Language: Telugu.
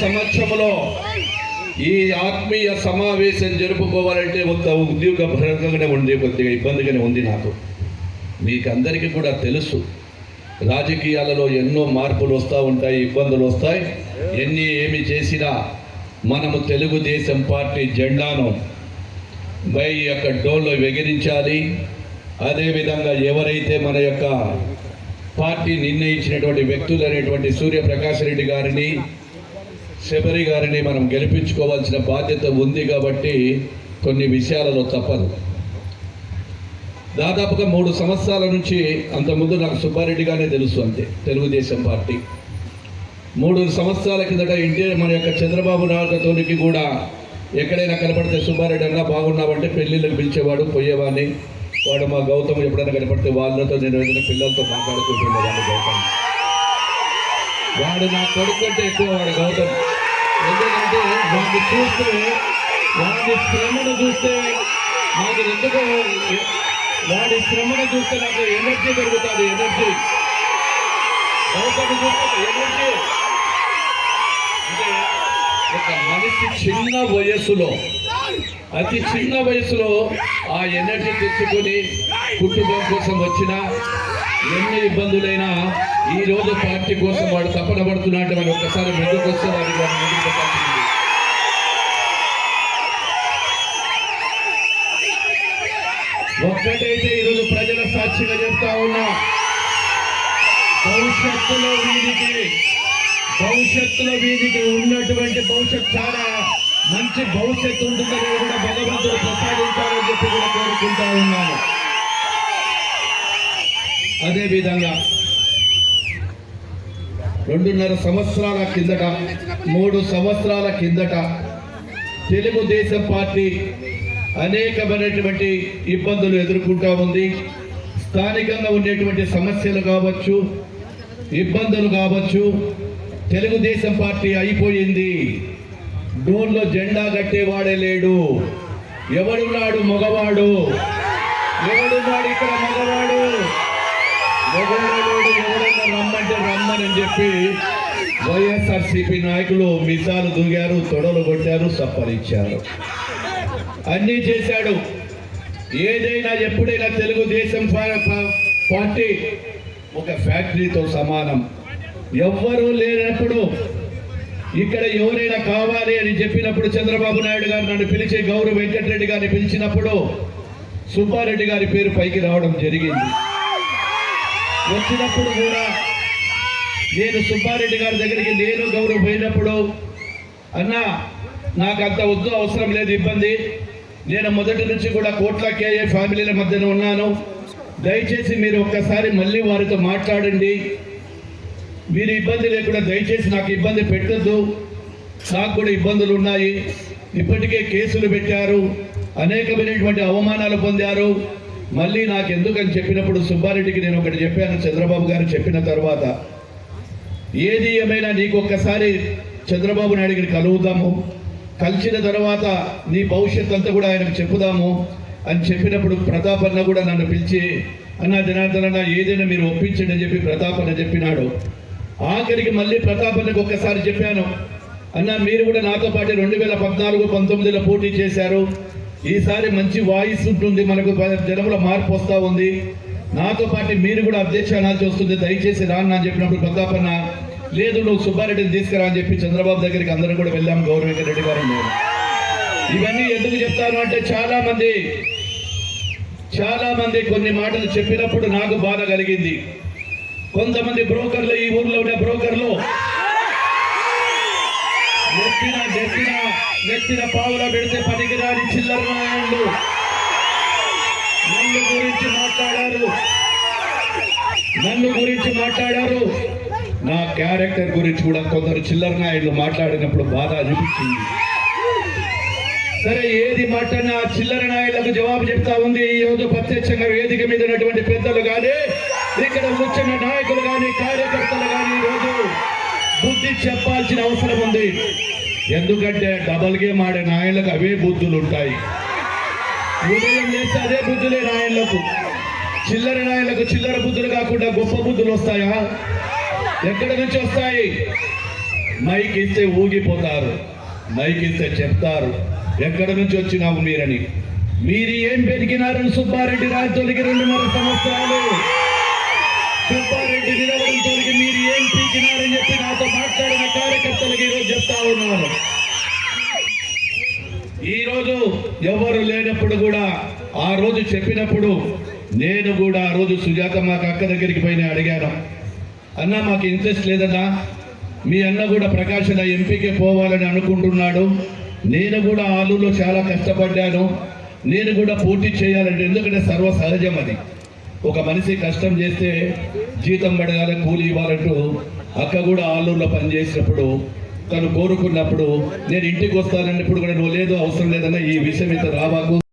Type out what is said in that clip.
సంవత్సరంలో సమక్షంలో ఈ ఆత్మీయ సమావేశం జరుపుకోవాలంటే కొంత ఉద్యోగ భరంగానే ఉంది కొద్దిగా ఇబ్బందిగానే ఉంది నాకు. మీకు అందరికీ కూడా తెలుసు. రాజకీయాలలో ఎన్నో మార్పులు వస్తూ ఉంటాయి ఇబ్బందులు వస్తాయి. ఎన్ని ఏమి చేసినా మనము తెలుగుదేశం పార్టీ జెండాను బై యొక్క డోల్లో వెగిరించాలి. అదేవిధంగా ఎవరైతే మన యొక్క పార్టీ నిర్ణయించినటువంటి వ్యక్తులు అనేటువంటి సూర్యప్రకాష్ రెడ్డి గారిని శబరి గారిని మనం గెలిపించుకోవాల్సిన బాధ్యత ఉంది కాబట్టి కొన్ని విషయాలలో తప్పదు. దాదాపుగా మూడు సంవత్సరాల నుంచి అంతకుముందు నాకు సుబ్బారెడ్డిగానే తెలుసు అంతే తెలుగుదేశం పార్టీ. మూడు సంవత్సరాల కిందట ఇంటి మన యొక్క చంద్రబాబు నాయుడుతోనికి కూడా ఎక్కడైనా కనపడితే సుబ్బారెడ్డి అన్నా బాగున్నావంటే పెళ్ళిళ్ళకి పిలిచేవాడు పోయేవాడిని. వాడు మా గౌతమ్ ఎప్పుడైనా కనపడితే వాళ్ళతో నేను ఏదైనా పిల్లలతో మాట్లాడుకుంటుండేవాడిని గౌతమ్. వాడు నా కొడుకు అంటే ఎక్కువ వాడు గౌతమ్. ఎందుకంటే వాడిని చూస్తే వాడి శ్రమను చూస్తే నాకు ఎందుకు వాడి శ్రమను చూస్తే నాకు ఎనర్జీ పెరుగుతుంది ఎనర్జీ. గౌతమ్ చూస్తే ఎనర్జీ. అంటే ఒక మనిషి చిన్న వయస్సులో అతి చిన్న వయసులో ఆ ఎనర్జీ తెచ్చుకొని కుటుంబం కోసం వచ్చిన ఎన్ని ఇబ్బందులైనా ఈ రోజు పార్టీ కోసం వాడు తపన పడుతున్నట్టు మనం ఒక్కసారి ముందుకు వస్తే ఒక్కటైతే ఈరోజు ప్రజల సాక్షిగా చెప్తా ఉన్నా భవిష్యత్తులో వీరికి భవిష్యత్తులో వీరికి ఉన్నటువంటి భవిష్యత్ చాలా మంచి భవిష్యత్తు ఉంటుందని కూడా భగవంతుడు ప్రసాదించాలని చెప్పి కూడా కోరుకుంటా ఉన్నాను. అదే విధంగా రెండున్నర సంవత్సరాల కిందట మూడు సంవత్సరాల కిందట తెలుగుదేశం పార్టీ అనేకమైనటువంటి ఇబ్బందులు ఎదుర్కొంటా ఉంది. స్థానికంగా ఉండేటువంటి సమస్యలు కావచ్చు ఇబ్బందులు కావచ్చు తెలుగుదేశం పార్టీ అయిపోయింది. డోన్లో జెండా కట్టేవాడే లేడు. ఎవడున్నాడు మగవాడు? ఎవడున్నాడు ఇక్కడ మగవాడు? రమ్మంటే రమ్మని చెప్పి వైఎస్ఆర్సీపీ నాయకులు మిసాలు దూగారు తొడలు కొట్టారు సప్పరించారు అన్నీ చేశాడు. ఏదైనా ఎప్పుడైనా తెలుగుదేశం పార్టీ ఒక ఫ్యాక్టరీతో సమానం. ఎవ్వరూ లేనప్పుడు ఇక్కడ ఎవరైనా కావాలి అని చెప్పినప్పుడు చంద్రబాబు నాయుడు గారు నన్ను పిలిచి గౌరవ వెంకటరెడ్డి గారిని పిలిచినప్పుడు సుబ్బారెడ్డి గారి పేరు పైకి రావడం జరిగింది. వచ్చినప్పుడు కూడా నేను సుబ్బారెడ్డి గారి దగ్గరికి నేను గౌరవ పోయినప్పుడు అన్నా నాకు అంత వద్దు అవసరం లేదు ఇబ్బంది. నేను మొదటి నుంచి కూడా కోట్ల కేఏ ఫ్యామిలీల మధ్యన ఉన్నాను. దయచేసి మీరు ఒక్కసారి మళ్ళీ వారితో మాట్లాడండి. మీరు ఇబ్బంది లేకుండా దయచేసి నాకు ఇబ్బంది పెట్టద్దు. నాకు కూడా ఇబ్బందులు ఉన్నాయి. ఇప్పటికే కేసులు పెట్టారు. అనేకమైనటువంటి అవమానాలు పొందారు. మళ్ళీ నాకు ఎందుకని చెప్పినప్పుడు సుబ్బారెడ్డికి నేను ఒకటి చెప్పాను చంద్రబాబు గారు చెప్పిన తర్వాత. ఏది ఏమైనా నీకు ఒక్కసారి చంద్రబాబు నాయుడు గారిని కలిసిన తర్వాత నీ భవిష్యత్ అంతా కూడా ఆయనకు చెప్పుదాము అని చెప్పినప్పుడు ప్రతాప్ అన్న కూడా నన్ను పిలిచి అన్న జనార్దన ఏదైనా మీరు ఒప్పించండి అని చెప్పి ప్రతాప్ అన్న చెప్పినాడు. ఆఖరికి మళ్ళీ ప్రతాప్ అన్నకు ఒక్కసారి చెప్పాను అన్న మీరు కూడా నాతో పాటు రెండు వేల పద్నాలుగు పంతొమ్మిదిలో పోటీ చేశారు ఈసారి మంచి వాయిస్ ఉంటుంది మనకు జనముల జనంలో మార్పు వస్తూ ఉంది. నాతో పాటు మీరు కూడా అధ్యక్ష అనాల్సి వస్తుంది దయచేసి రాను అని చెప్పినప్పుడు ప్రతాపన్న లేదు నువ్వు సుబ్బారెడ్డిని తీసుకురా అని చెప్పి చంద్రబాబు దగ్గరికి అందరం కూడా వెళ్ళాం గౌరవ రెడ్డి గారు ఇవన్నీ ఎందుకు చెప్తాను అంటే చాలా మంది చాలా మంది కొన్ని మాటలు చెప్పినప్పుడు నాకు బాధ కలిగింది. కొంతమంది బ్రోకర్లు ఈ ఊర్లో ఉండే బ్రోకర్లు నెత్తిన నెత్తిన నెత్తిన పావుల పెడితే పనికిరాని చిల్లర నాయకులు నన్ను గురించి మాట్లాడారు. నన్ను గురించి మాట్లాడారు. నా క్యారెక్టర్ గురించి కూడా కొందరు చిల్లర నాయుడు మాట్లాడినప్పుడు బాధ అనిపించింది. సరే ఏది మాట్లాడినా ఆ చిల్లర నాయులకు జవాబు చెప్తా ఉంది. ఈ రోజు ప్రత్యక్షంగా వేదిక మీద ఉన్నటువంటి పెద్దలు కానీ ఇక్కడ కూర్చున్న నాయకులు కానీ కార్యకర్తలు కానీ ఈ రోజు బుద్ధి చెప్పాల్సిన అవసరం ఉంది. ఎందుకంటే డబల్ గేమ్ ఆడే నాయనలకు అవే బుద్ధులు ఉంటాయి. ఉదయం చేస్తే అదే బుద్ధులే నాయనలకు. చిల్లర నాయనలకు చిల్లర బుద్ధులు కాకుండా గొప్ప బుద్ధులు వస్తాయా? ఎక్కడి నుంచి వస్తాయి? మైక్ ఇస్తే ఊగిపోతారు. మైక్ ఇస్తే చెప్తారు. ఎక్కడ నుంచి వచ్చినావు మీరని? మీరు ఏం పెరిగినారని సుబ్బారెడ్డి రాజులకి రెండున్నర సంవత్సరాలు. సుబ్బారెడ్డి నిలవడంతో మీరు ఏం పీకినారని చెప్పి నాతో మాట్లాడిన కార్యకర్తలకు ఈరోజు చెప్తా ఉన్నాను. ఈరోజు ఎవరు లేనప్పుడు కూడా ఆ రోజు చెప్పినప్పుడు నేను కూడా ఆ రోజు సుజాత మాకు అక్క దగ్గరికి పోయిన అడిగాను. అన్న మాకు ఇంట్రెస్ట్ లేదన్నా. మీ అన్న కూడా ప్రకాశన ఎంపీకే పోవాలని అనుకుంటున్నాడు. నేను కూడా ఆలూలో చాలా కష్టపడ్డాను. నేను కూడా పోటీ చేయాలంటే ఎందుకంటే సర్వ సహజం అది. ఒక మనిషి కష్టం చేస్తే జీతం పడగానే కూలి ఇవ్వాలంటూ అక్క కూడా ఆలూరులో పనిచేసినప్పుడు తను కోరుకున్నప్పుడు నేను ఇంటికి వస్తానన్నప్పుడు కూడా నువ్వు లేదు అవసరం లేదన్న ఈ విషయం ఇంత రావాకు